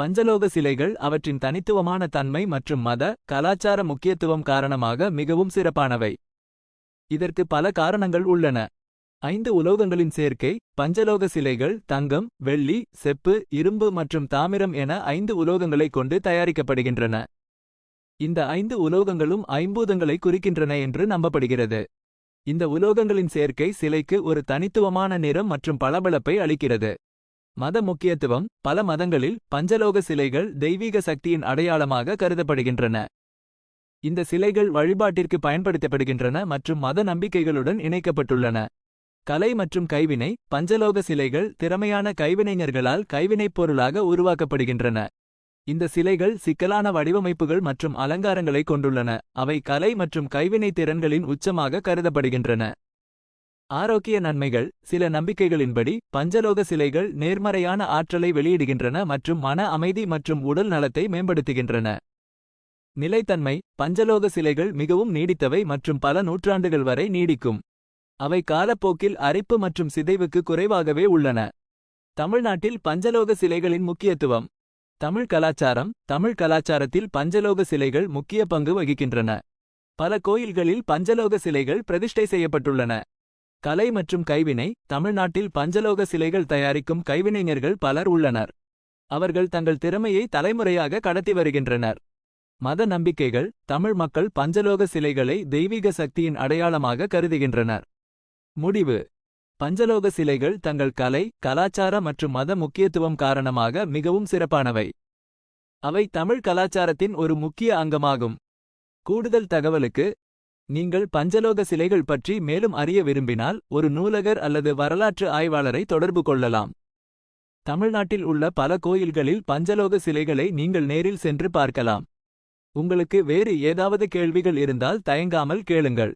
பஞ்சலோக சிலைகள் அவற்றின் தனித்துவமான தன்மை மற்றும் மத கலாச்சார முக்கியத்துவம் காரணமாக மிகவும் சிறப்பானவை. இதற்கு பல காரணங்கள் உள்ளன. ஐந்து உலோகங்களின் சேர்க்கை பஞ்சலோக சிலைகள் தங்கம் வெள்ளி செப்பு இரும்பு மற்றும் தாமிரம் என ஐந்து உலோகங்களைக் கொண்டு தயாரிக்கப்படுகின்றன. இந்த ஐந்து உலோகங்களும் ஐம்பூதங்களை குறிக்கின்றன என்று நம்பப்படுகிறது. இந்த உலோகங்களின் சேர்க்கை சிலைக்கு ஒரு தனித்துவமான நிறம் மற்றும் பளபளப்பை அளிக்கிறது. மத முக்கியத்துவம் பல மதங்களில் பஞ்சலோக சிலைகள் தெய்வீக சக்தியின் அடையாளமாக கருதப்படுகின்றன. இந்த சிலைகள் வழிபாட்டிற்கு பயன்படுத்தப்படுகின்றன மற்றும் மத நம்பிக்கைகளுடன் இணைக்கப்பட்டுள்ளன. கலை மற்றும் கைவினை பஞ்சலோக சிலைகள் திறமையான கைவினைஞர்களால் கைவினைப் பொருளாக உருவாக்கப்படுகின்றன. இந்த சிலைகள் சிக்கலான வடிவமைப்புகள் மற்றும் அலங்காரங்களை கொண்டுள்ளன. அவை கலை மற்றும் கைவினை திறன்களின் உச்சமாக கருதப்படுகின்றன. ஆரோக்கிய நன்மைகள் சில நம்பிக்கைகளின்படி பஞ்சலோக சிலைகள் நேர்மறையான ஆற்றலை வெளியிடுகின்றன மற்றும் மன அமைதி மற்றும் உடல் நலத்தை மேம்படுத்துகின்றன. நிலைத்தன்மை பஞ்சலோக சிலைகள் மிகவும் நீடித்தவை மற்றும் பல நூற்றாண்டுகள் வரை நீடிக்கும். அவை காலப்போக்கில் அரிப்பு மற்றும் சிதைவுக்கு குறைவாகவே உள்ளன. தமிழ்நாட்டில் பஞ்சலோக சிலைகளின் முக்கியத்துவம். தமிழ் கலாச்சாரம் தமிழ் கலாச்சாரத்தில் பஞ்சலோக சிலைகள் முக்கிய பங்கு வகிக்கின்றன. பல கோயில்களில் பஞ்சலோக சிலைகள் பிரதிஷ்டை செய்யப்பட்டுள்ளன. கலை மற்றும் கைவினை தமிழ்நாட்டில் பஞ்சலோக சிலைகள் தயாரிக்கும் கைவினைஞர்கள் பலர் உள்ளனர். அவர்கள் தங்கள் திறமையை தலைமுறையாக கடத்தி வருகின்றனர். மத நம்பிக்கைகள் தமிழ் மக்கள் பஞ்சலோக சிலைகளை தெய்வீக சக்தியின் அடையாளமாக கருதுகின்றனர். முடிவு. பஞ்சலோக சிலைகள் தங்கள் கலை கலாச்சார மற்றும் மத முக்கியத்துவம் காரணமாக மிகவும் சிறப்பானவை. அவை தமிழ் கலாச்சாரத்தின் ஒரு முக்கிய அங்கமாகும். கூடுதல் தகவலுக்கு நீங்கள் பஞ்சலோக சிலைகள் பற்றி மேலும் அறிய விரும்பினால் ஒரு நூலகர் அல்லது வரலாற்று ஆய்வாளரை தொடர்பு கொள்ளலாம். தமிழ்நாட்டில் உள்ள பல கோயில்களில் பஞ்சலோக சிலைகளை நீங்கள் நேரில் சென்று பார்க்கலாம். உங்களுக்கு வேறு ஏதாவது கேள்விகள் இருந்தால் தயங்காமல் கேளுங்கள்.